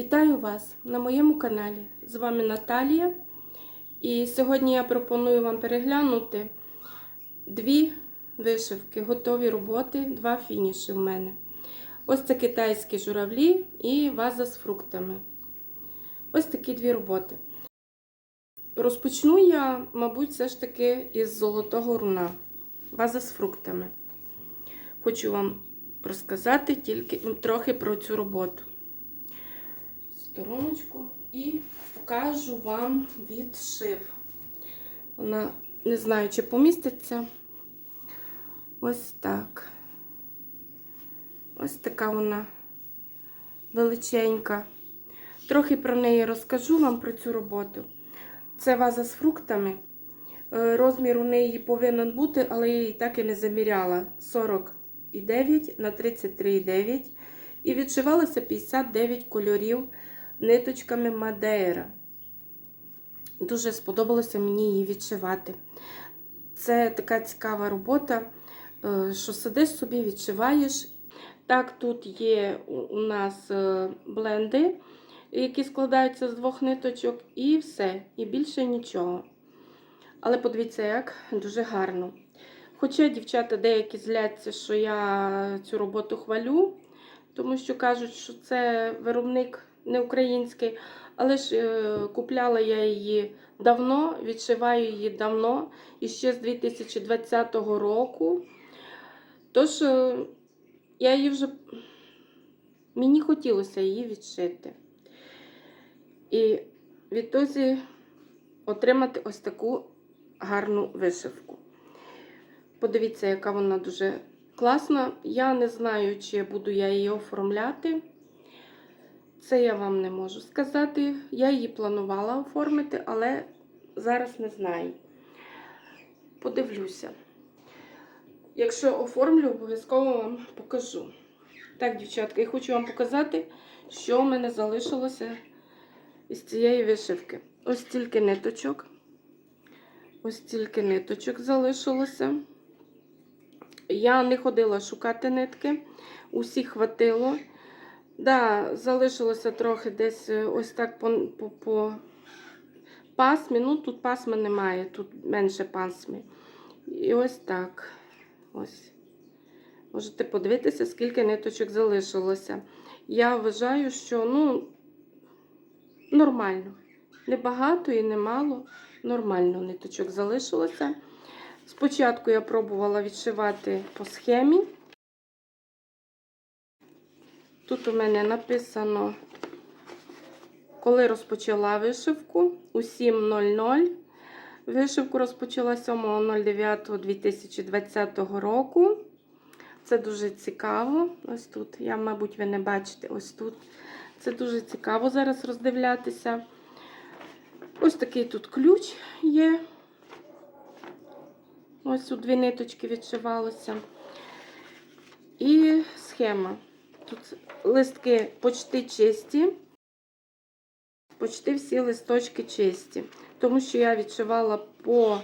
Вітаю вас на моєму каналі. З вами Наталія. І сьогодні я пропоную вам переглянути дві вишивки, готові роботи, два фініші в мене. Ось це китайські журавлі і ваза з фруктами. Ось такі дві роботи. Розпочну я, мабуть, все ж таки із золотого руна. Ваза з фруктами. Хочу вам розказати тільки трохи про цю роботу стороночку і покажу вам відшив. Вона не знаю, чи поміститься. Ось так. Ось така вона величенька. Трохи про неї розкажу вам про цю роботу. Це ваза з фруктами. Е, Розмір у неї повинен бути, але я її так і не заміряла. 49 на 33,9. І відшивалося 59 кольорів ниточками Мадейра. Дуже сподобалося мені її відшивати. Це така цікава робота, е, що сидиш собі, відшиваєш. Так, тут є у нас е, бленди, які складаються з двох ниточок, і все, і більше нічого. Але подивіться, як дуже гарно. Хоча дівчата деякі зляться, що я цю роботу хвалю, тому що кажуть, що це виробник не український, але ж е, купляла я її давно, відшиваю її давно, і ще з 2020 року. Тож, е, я її вже мені хотілося її відшити. І відтоді отримати ось таку гарну вишивку. Подивіться, яка вона дуже класна. Я не знаю, чи буду я її оформляти. Це я вам не можу сказати. Я її планувала оформити, але зараз не знаю. Подивлюся. Якщо оформлю, обов'язково вам покажу. Так, дівчатка, я хочу вам показати, що в мене залишилося із цієї вишивки. Ось тільки ниточок. Ось тільки ниточок залишилося. Я не ходила шукати нитки, усі хватило. Да, залишилося трохи десь е, ось так по, по, по пасмі. Ну, тут пасми немає, тут менше пасми. І ось так. Ось. Можете подивитися, скільки ниточок залишилося. Я вважаю, що ну, нормально. Не багато і не мало. Нормально ниточок залишилося. Спочатку я пробувала відшивати по схемі. Тут у мене написано, коли розпочала вишивку у 7.00. Вишивку розпочала 7.09.2020 року. Це дуже цікаво. Ось тут, я, мабуть, ви не бачите, ось тут. Це дуже цікаво зараз роздивлятися. Ось такий тут ключ є. Ось у дві ниточки відшивалося. І схема. Тут листки почти чисті, почти всі листочки чисті. Тому що я відшивала по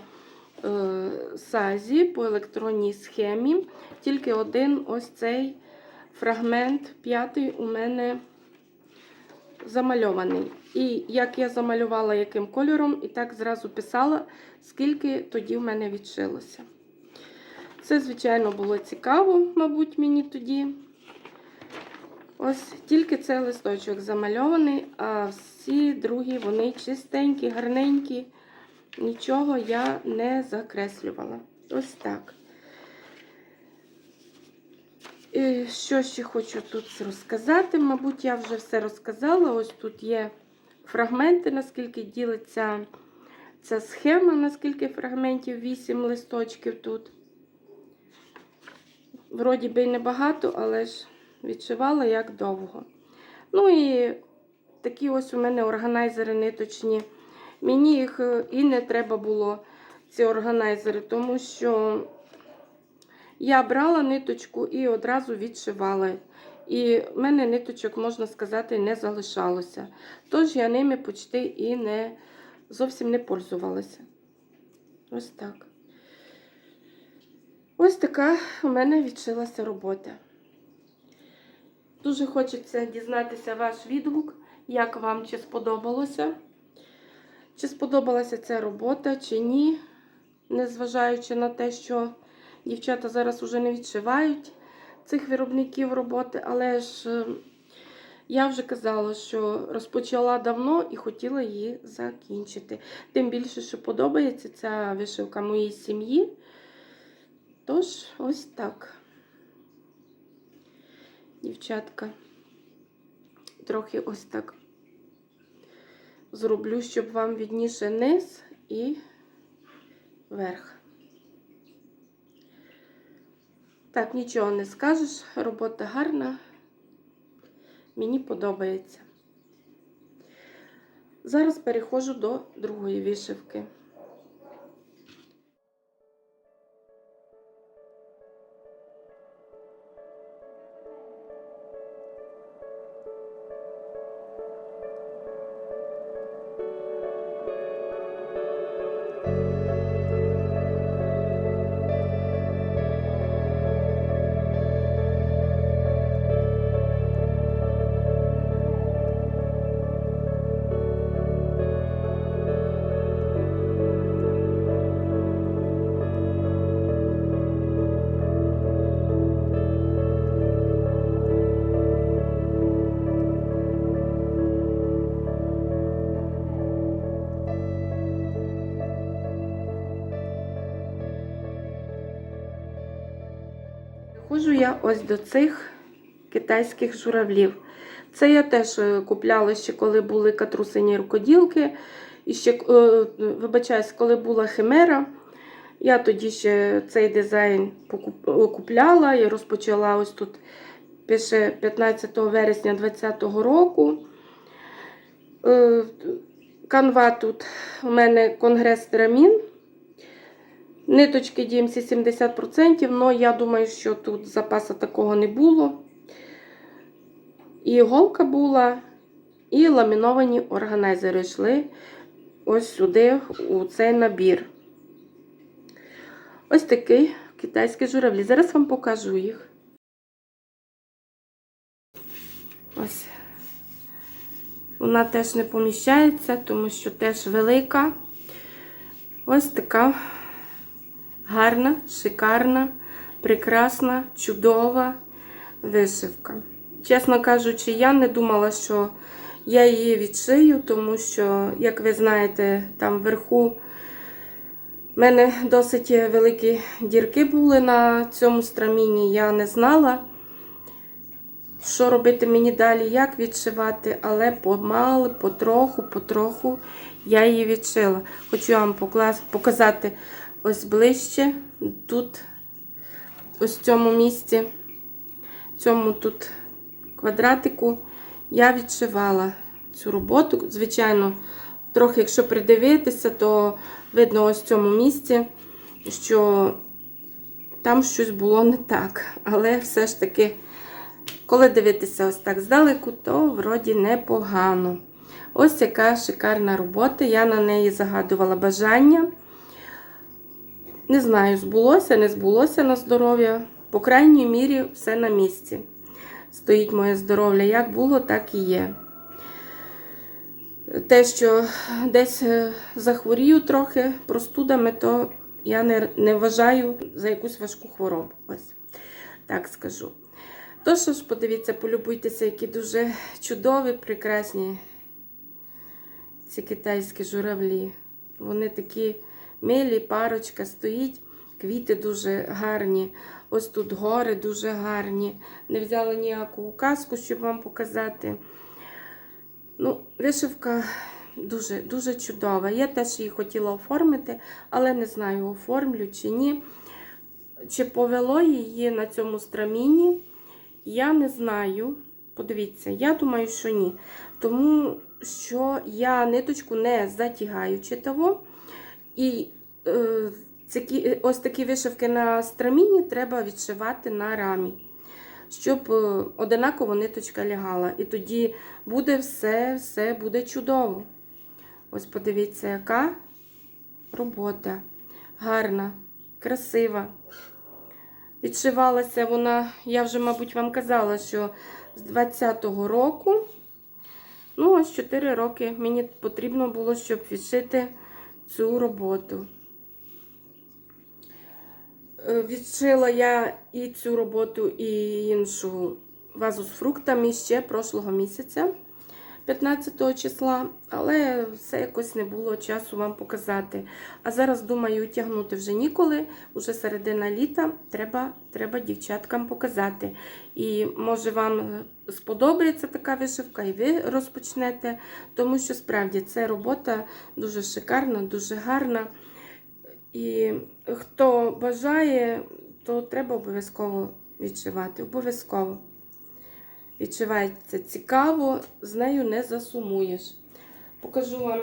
е, сазі, по електронній схемі. Тільки один ось цей фрагмент, п'ятий, у мене замальований. І як я замалювала яким кольором, і так зразу писала, скільки тоді в мене відшилося. Це, звичайно, було цікаво, мабуть, мені тоді. Ось тільки цей листочок замальований, а всі другі вони чистенькі, гарненькі. Нічого я не закреслювала. Ось так. І що ще хочу тут розказати? Мабуть, я вже все розказала. Ось тут є фрагменти, наскільки ділиться ця схема, наскільки фрагментів, 8 листочків тут. Вроді би і небагато, але ж відшивала як довго. Ну і такі ось у мене органайзери ниточні. Мені їх і не треба було, ці органайзери, тому що я брала ниточку і одразу відшивала. І в мене ниточок, можна сказати, не залишалося. Тож я ними почти і не зовсім не пользувалася. Ось так. Ось така у мене відшилася робота. Дуже хочеться дізнатися ваш відгук, як вам чи сподобалося. Чи сподобалася ця робота, чи ні, незважаючи на те, що дівчата зараз уже не відшивають цих виробників роботи, але ж е, я вже казала, що розпочала давно і хотіла її закінчити. Тим більше, що подобається ця вишивка моїй сім'ї. Тож, ось так. Дівчатка, трохи ось так зроблю, щоб вам відніше низ і верх. Так, нічого не скажеш, робота гарна. Мені подобається. Зараз переходжу до другої вишивки. Ходжу я ось до цих китайських журавлів. Це я теж е, купляла ще, коли були катрусині рукоділки. І ще, е, вибачаюсь, коли була химера. Я тоді ще цей дизайн купляла і розпочала ось тут пише 15 вересня 2020 року. Е, Канва тут у мене конгрес Трамін. Ниточки DMC 70%, але я думаю, що тут запасу такого не було. І іголка була, і ламіновані органайзери йшли ось сюди, у цей набір. Ось такий китайський журавлі. Зараз вам покажу їх. Ось. Вона теж не поміщається, тому що теж велика. Ось така гарна, шикарна, прекрасна, чудова вишивка. Чесно кажучи, я не думала, що я її відшию, тому що, як ви знаєте, там вверху в мене досить великі дірки були на цьому страміні. Я не знала, що робити мені далі, як відшивати, але помалу, потроху, потроху я її відшила. Хочу вам показати ось ближче, тут, ось в цьому місці, цьому тут квадратику, я відшивала цю роботу. Звичайно, трохи, якщо придивитися, то видно ось в цьому місці, що там щось було не так. Але все ж таки, коли дивитися ось так здалеку, то вроді непогано. Ось яка шикарна робота. Я на неї загадувала бажання. Не знаю, збулося, не збулося на здоров'я. По крайній мірі, все на місці. Стоїть моє здоров'я. Як було, так і є. Те, що десь е, захворію трохи простудами, то я не, не вважаю за якусь важку хворобу. Ось так скажу. То що ж, подивіться, полюбуйтеся, які дуже чудові, прекрасні ці китайські журавлі. Вони такі милі, парочка стоїть, квіти дуже гарні. Ось тут гори дуже гарні. Не взяла ніяку указку, щоб вам показати. Ну, вишивка дуже, дуже чудова. Я теж її хотіла оформити, але не знаю, оформлю чи ні. Чи повело її на цьому страміні, я не знаю. Подивіться, я думаю, що ні. Тому що я ниточку не затягаю того. І е, ці, ось такі вишивки на страміні треба відшивати на рамі, щоб е, одинаково ниточка лягала. І тоді буде все, все буде чудово. Ось подивіться, яка робота. Гарна, красива. Відшивалася вона, я вже, мабуть, вам казала, що з 20-го року. Ну, ось 4 роки мені потрібно було, щоб відшити цю роботу. Е, Відшила я і цю роботу, і іншу вазу з фруктами ще прошлого місяця, 15 числа, але все якось не було часу вам показати. А зараз думаю, тягнути вже ніколи, уже середина літа, треба, треба дівчаткам показати. І може вам сподобається така вишивка, і ви розпочнете, тому що справді це робота дуже шикарна, дуже гарна. І хто бажає, то треба обов'язково відшивати. Обов'язково. Відшивається цікаво, з нею не засумуєш. Покажу вам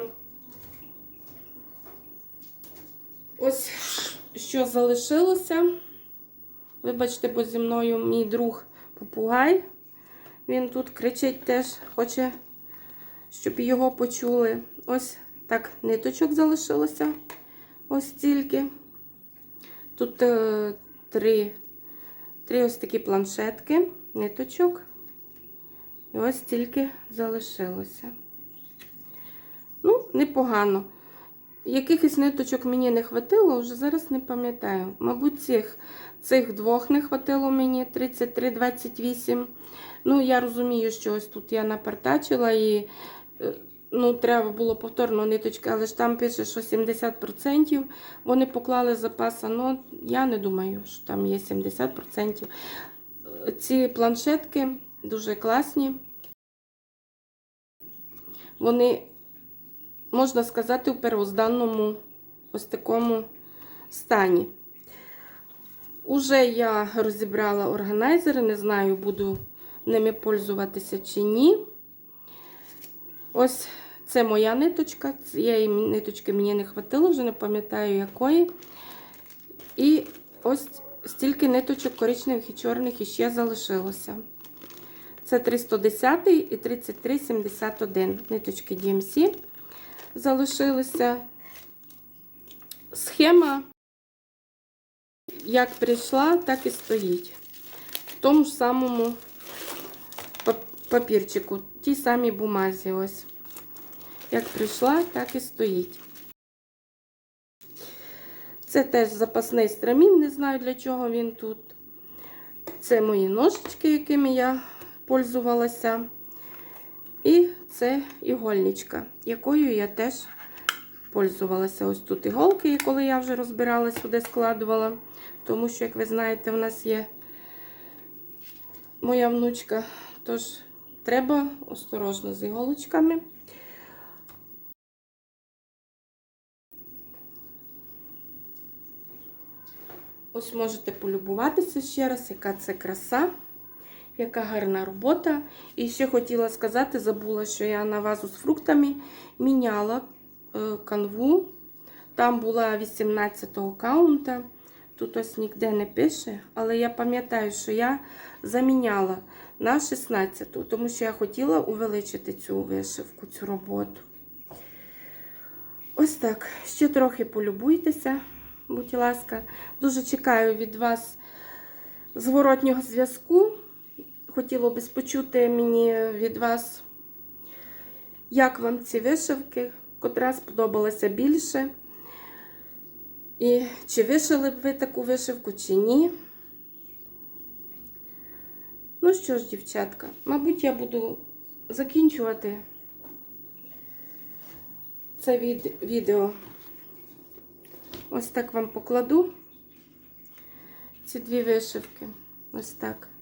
ось що залишилося. Вибачте, бо зі мною мій друг попугай. Він тут кричить теж, хоче, щоб його почули. Ось так ниточок залишилося. Ось стільки. Тут е, три, три ось такі планшетки, ниточок. І ось стільки залишилося. Ну, непогано. Якихось ниточок мені не хватило, вже зараз не пам'ятаю. Мабуть, цих, цих двох не хватило мені 33-28. Ну, я розумію, що ось тут я напартачила і е, ну, треба було повторно ниточки, але ж там пише, що 70% вони поклали запаса. Ну, я не думаю, що там є 70%. Е, Ці планшетки дуже класні. Вони, можна сказати, у первозданному ось такому стані. Уже я розібрала органайзери, не знаю, буду ними пользуватися чи ні. Ось це моя ниточка. Цієї ниточки мені не хватило, вже не пам'ятаю якої. І ось стільки ниточок коричневих і чорних іще залишилося. Це 310 і 3371 ниточки DMC залишилися. Схема, як прийшла, так і стоїть. В тому ж самому папірчику, тій самій бумазі. Ось. Як прийшла, так і стоїть. Це теж запасний страмін, не знаю для чого він тут. Це мої ножички, якими я пользувалася. І це ігольничка, якою я теж пользувалася. Ось тут іголки, коли я вже розбирала сюди, складувала. Тому що, як ви знаєте, в нас є моя внучка. Тож, треба осторожно з іголочками. Ось можете полюбуватися ще раз, яка це краса, яка гарна робота. І ще хотіла сказати, забула, що я на вазу з фруктами міняла е, канву. Там була 18-го каунта. Тут ось ніде не пише, але я пам'ятаю, що я заміняла на 16-ту, тому що я хотіла увеличити цю вишивку, цю роботу. Ось так. Ще трохи полюбуйтеся, будь ласка. Дуже чекаю від вас зворотнього зв'язку. Хотіло би почути мені від вас, як вам ці вишивки, котра сподобалася більше. І чи вишили б ви таку вишивку, чи ні. Ну що ж, дівчатка, мабуть, я буду закінчувати це від... відео. Ось так вам покладу ці дві вишивки. Ось так.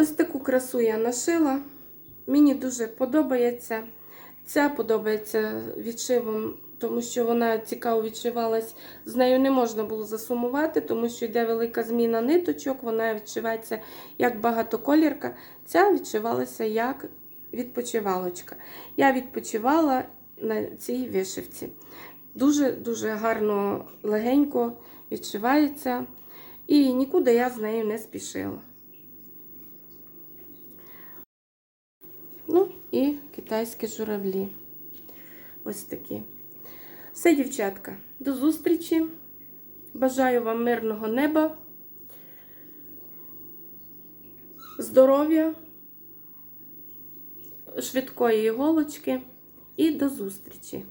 Ось таку красу я нашила. Мені дуже подобається. Ця подобається відшивом, тому що вона цікаво відшивалась. З нею не можна було засумувати, тому що йде велика зміна ниточок, вона відшивається як багатоколірка. Ця відшивалася як відпочивалочка. Я відпочивала на цій вишивці. Дуже-дуже гарно, легенько відшивається. І нікуди я з нею не спішила. Ну, і китайські журавлі. Ось такі. Все, дівчатка, до зустрічі. Бажаю вам мирного неба. здоров'я, швидкої іголочки і до зустрічі!